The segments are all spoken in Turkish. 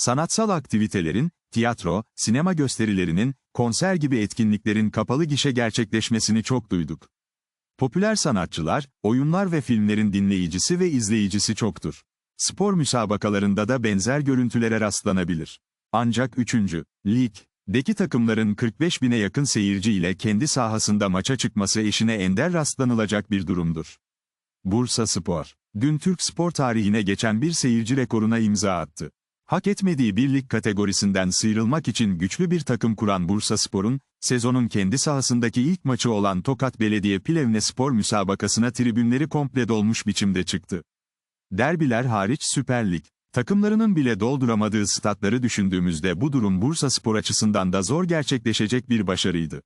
Sanatsal aktivitelerin, tiyatro, sinema gösterilerinin, konser gibi etkinliklerin kapalı gişe gerçekleşmesini çok duyduk. Popüler sanatçılar, oyunlar ve filmlerin dinleyicisi ve izleyicisi çoktur. Spor müsabakalarında da benzer görüntülere rastlanabilir. Ancak 3. Lig, deki takımların 45 bine yakın seyirci ile kendi sahasında maça çıkması eşine ender rastlanılacak bir durumdur. Bursa Spor, dün Türk spor tarihine geçen bir seyirci rekoruna imza attı. Hak etmediği bir lig kategorisinden sıyrılmak için güçlü bir takım kuran Bursa Spor'un, sezonun kendi sahasındaki ilk maçı olan Tokat Belediye Plevne Spor müsabakasına tribünleri komple dolmuş biçimde çıktı. Derbiler hariç Süper Lig, takımlarının bile dolduramadığı statları düşündüğümüzde bu durum Bursa Spor açısından da zor gerçekleşecek bir başarıydı.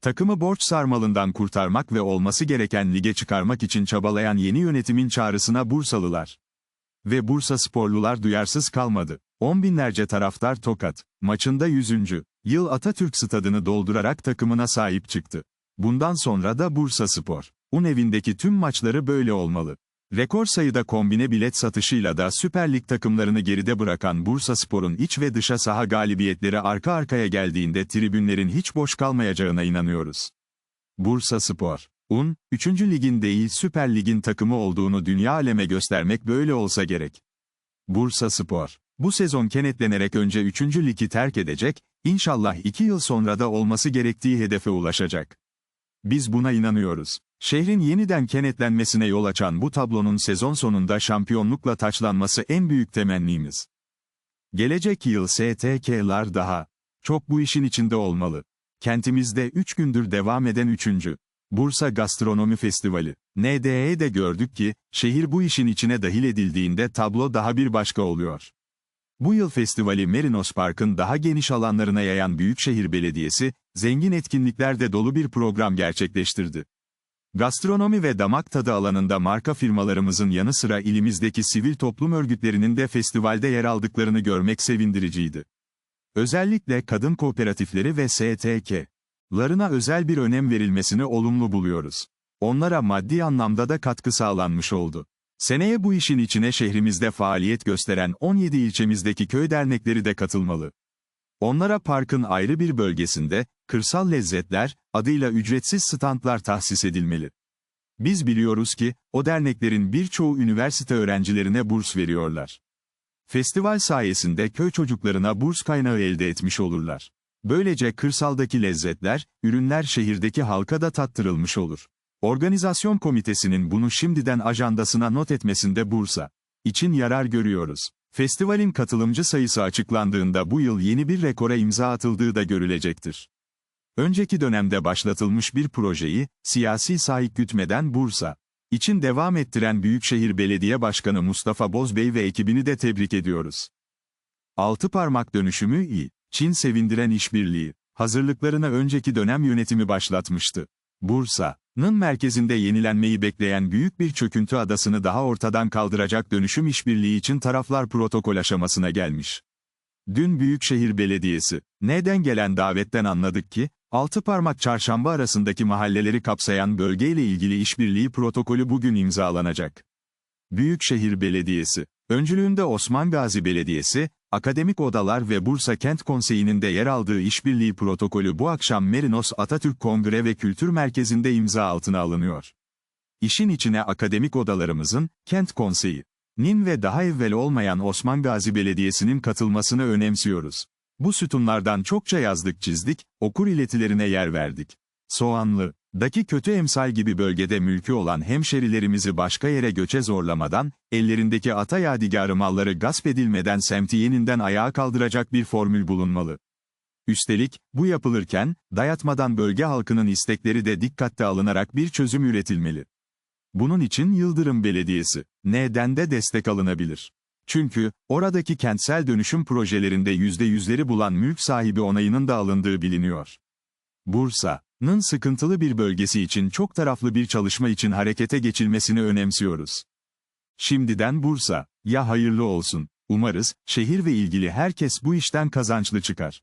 Takımı borç sarmalından kurtarmak ve olması gereken lige çıkarmak için çabalayan yeni yönetimin çağrısına Bursalılar ve Bursa sporlular duyarsız kalmadı. On binlerce taraftar Tokat, maçında 100. yıl Atatürk stadını doldurarak takımına sahip çıktı. Bundan sonra da Bursa Spor. Un evindeki tüm maçları böyle olmalı. Rekor sayıda kombine bilet satışıyla da Süper Lig takımlarını geride bırakan Bursa Spor'un iç ve dışa saha galibiyetleri arka arkaya geldiğinde tribünlerin hiç boş kalmayacağına inanıyoruz. Bursa Spor Un, 3. ligin değil Süper Lig'in takımı olduğunu dünya aleme göstermek böyle olsa gerek. Bursa Spor, bu sezon kenetlenerek önce 3. ligi terk edecek, inşallah 2 yıl sonra da olması gerektiği hedefe ulaşacak. Biz buna inanıyoruz. Şehrin yeniden kenetlenmesine yol açan bu tablonun sezon sonunda şampiyonlukla taçlanması en büyük temennimiz. Gelecek yıl STK'lar daha çok bu işin içinde olmalı. Kentimizde 3 gündür devam eden 3. Bursa Gastronomi Festivali. NDE'de gördük ki, şehir bu işin içine dahil edildiğinde tablo daha bir başka oluyor. Bu yıl festivali Merinos Park'ın daha geniş alanlarına yayan Büyükşehir Belediyesi, zengin etkinliklerle dolu bir program gerçekleştirdi. Gastronomi ve damak tadı alanında marka firmalarımızın yanı sıra ilimizdeki sivil toplum örgütlerinin de festivalde yer aldıklarını görmek sevindiriciydi. Özellikle kadın kooperatifleri ve STK, larına özel bir önem verilmesini olumlu buluyoruz. Onlara maddi anlamda da katkı sağlanmış oldu. Seneye bu işin içine şehrimizde faaliyet gösteren 17 ilçemizdeki köy dernekleri de katılmalı. Onlara parkın ayrı bir bölgesinde, kırsal lezzetler, adıyla ücretsiz standlar tahsis edilmeli. Biz biliyoruz ki, o derneklerin birçoğu üniversite öğrencilerine burs veriyorlar. Festival sayesinde köy çocuklarına burs kaynağı elde etmiş olurlar. Böylece kırsaldaki lezzetler, ürünler şehirdeki halka da tattırılmış olur. Organizasyon komitesinin bunu şimdiden ajandasına not etmesinde Bursa için yarar görüyoruz. Festivalin katılımcı sayısı açıklandığında bu yıl yeni bir rekora imza atıldığı da görülecektir. Önceki dönemde başlatılmış bir projeyi, siyasi sahip gütmeden Bursa için devam ettiren Büyükşehir Belediye Başkanı Mustafa Bozbey ve ekibini de tebrik ediyoruz. Altı parmak dönüşümü iyi. Çin sevindiren işbirliği, hazırlıklarına önceki dönem yönetimi başlatmıştı. Bursa'nın merkezinde yenilenmeyi bekleyen büyük bir çöküntü adasını daha ortadan kaldıracak dönüşüm işbirliği için taraflar protokol aşamasına gelmiş. Dün Büyükşehir Belediyesi, neden gelen davetten anladık ki, altı parmak çarşamba arasındaki mahalleleri kapsayan bölgeyle ilgili işbirliği protokolü bugün imzalanacak. Büyükşehir Belediyesi, öncülüğünde Osman Gazi Belediyesi, Akademik Odalar ve Bursa Kent Konseyi'nin de yer aldığı işbirliği protokolü bu akşam Merinos Atatürk Kongre ve Kültür Merkezi'nde imza altına alınıyor. İşin içine akademik odalarımızın, Kent Konseyi'nin ve daha evvel olmayan Osman Gazi Belediyesi'nin katılmasını önemsiyoruz. Bu sütunlardan çokça yazdık çizdik, okur iletilerine yer verdik. Soğanlı, daki kötü emsal gibi bölgede mülkü olan hemşerilerimizi başka yere göçe zorlamadan, ellerindeki ata yadigarı malları gasp edilmeden semti yeniden ayağa kaldıracak bir formül bulunmalı. Üstelik, bu yapılırken, dayatmadan bölge halkının istekleri de dikkatte alınarak bir çözüm üretilmeli. Bunun için Yıldırım Belediyesi, neden de destek alınabilir. Çünkü, oradaki kentsel dönüşüm projelerinde %100'leri bulan mülk sahibi onayının da alındığı biliniyor. Bursa, Nın sıkıntılı bir bölgesi için çok taraflı bir çalışma için harekete geçilmesini önemsiyoruz. Şimdiden Bursa, ya hayırlı olsun. Umarız, şehir ve ilgili herkes bu işten kazançlı çıkar.